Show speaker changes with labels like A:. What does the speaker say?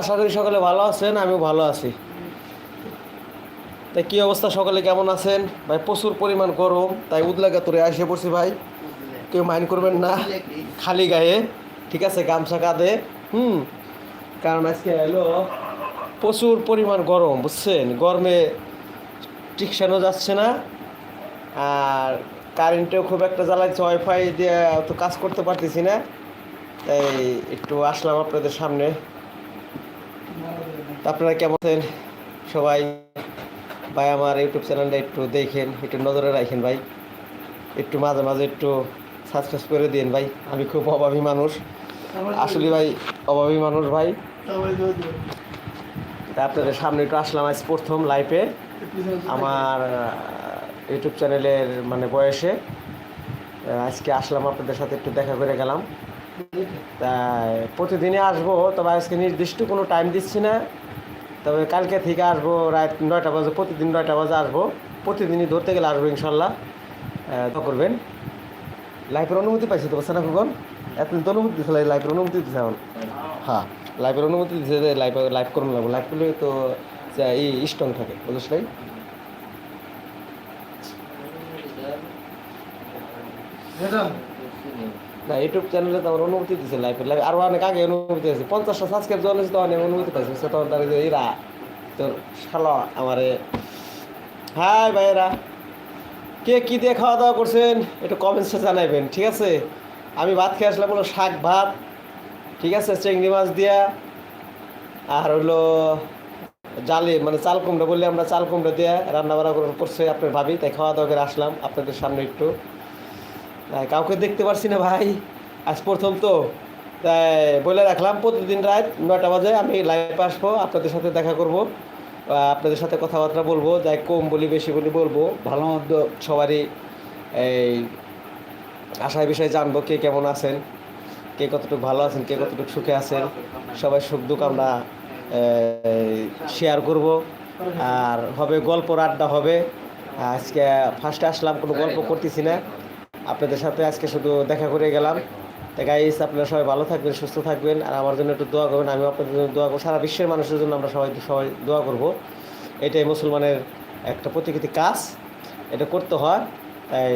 A: আশা করি সকলে ভালো আছেন, আমিও ভালো আছি। তাই কি অবস্থা সকলে, কেমন আছেন? ভাই, প্রচুর পরিমাণ গরম, তাই উদলাগা তোরে এসে পড়ছি ভাই। কেউ মাইন্ড করবেন না, খালি গায়ে, ঠিক আছে, গামছা কাঁধে, হুম। কারণ আজকে এলো প্রচুর পরিমাণ গরম, বুঝছেন? গরমে টিকসানো যাচ্ছে না, আর কারেন্টেও খুব একটা জ্বালাচ্ছে ওয়াইফাই দিয়ে তো কাজ করতে পারতেছি না। তাই একটু আসলাম আপনাদের সামনে। আপনারা কেমন আছেন? সবাই, ভাই আমার ইউটিউব চ্যানেলটা একটু দেখেন, একটু নজরে রাখেন ভাই। একটু মাঝে মাঝে একটু সাবস্ক্রাইব করে দিন ভাই, আমি খুব অভাবী মানুষ। আসলে ভাই, অভাবী মানুষ ভাই। তা আপনাদের সামনে একটু আসলাম আজ প্রথম লাইভে আমার ইউটিউব চ্যানেলের মানে বয়সে। আজকে আসলাম আপনাদের সাথে একটু দেখা করে গেলাম। প্রতিদিনই আসব, তবে আজকে নির্দিষ্ট কোনো টাইম দিচ্ছি না। তবে কালকে থেকে আসব রাত নয়টা বাজে, প্রতিদিন নয়টা বাজে আসব। প্রতিদিনই ধরতে গেলে আসব ইনশাল্লাহ তো করবেন। লাইফের অনুমতি পাইছি তো বাচ্চা না কুকন এতদিন তো অনুমতি দিচ্ছে লাইফের অনুমতি দিচ্ছে এখন? হ্যাঁ লাইফের অনুমতি দিচ্ছে যে লাইফ লাইফ করুন লাগবো। লাইফ করলে তো এই স্ট্রং থাকে বুঝলিস ভাই না ইউটিউব চ্যানেলে তো আমার অনুমতি দিচ্ছে লাইফের লাইফ আরও অনেক আগে অনুমতি দিয়েছে পঞ্চাশটা সাবস্ক্রাইব জন্য তো অনেক অনুমতি পাইছে। সে তখন তার এরা, তোর শালা আমারে হাই ভাইয়েরা, কে কী দিয়ে খাওয়া দাওয়া করছেন? একটু কমেন্টসে জানাইবেন, ঠিক আছে? আমি ভাত খেয়ে আসলাম, হলো শাক ভাত, ঠিক আছে? চিংড়ি মাছ দিয়া। আর হলো জালে মানে চাল কুমড়া, বললে আমরা চাল কুমড়া দিয়ে রান্না বান্না করে করছে, আপনার ভাবি, তাই খাওয়া দাওয়া করে আসলাম, আপনাদের সামনে একটু। কাউকে দেখতে পারছি না ভাই। আজ প্রথম তো। তাই বলে রাখলাম, প্রতিদিন রাত নয়টা বাজে আমি লাইভে আসব, আপনাদের সাথে দেখা করব। আপনাদের সাথে কথাবার্তা বলব, যাই কম বলি, বেশি বলি বলব। ভালো মন্দ সবারই এই আশায় বিষয়ে জানব কে কেমন আছেন, কে কতটুকু ভালো আছেন, কে কতটুকু সুখে আছেন। সবাই সুখ দুঃখ আমরা শেয়ার করব। আর হবে গল্পর আড্ডা হবে। আজকে ফার্স্টে আসলাম, কোনো গল্প করতেছি না। আপনাদের সাথে আজকে শুধু দেখা করে গেলাম। তো গাইস আপনারা সবাই ভালো থাকবেন, সুস্থ থাকবেন, আর আমার জন্য একটু দোয়া করবেন আমি আপনাদের জন্য দোয়া করব। সারা বিশ্বের মানুষের জন্য আমরা সবাই সবাই দোয়া করব। এটাই মুসলমানের একটা প্রতিকৃতি কাজ। এটা করতে হয়, তাই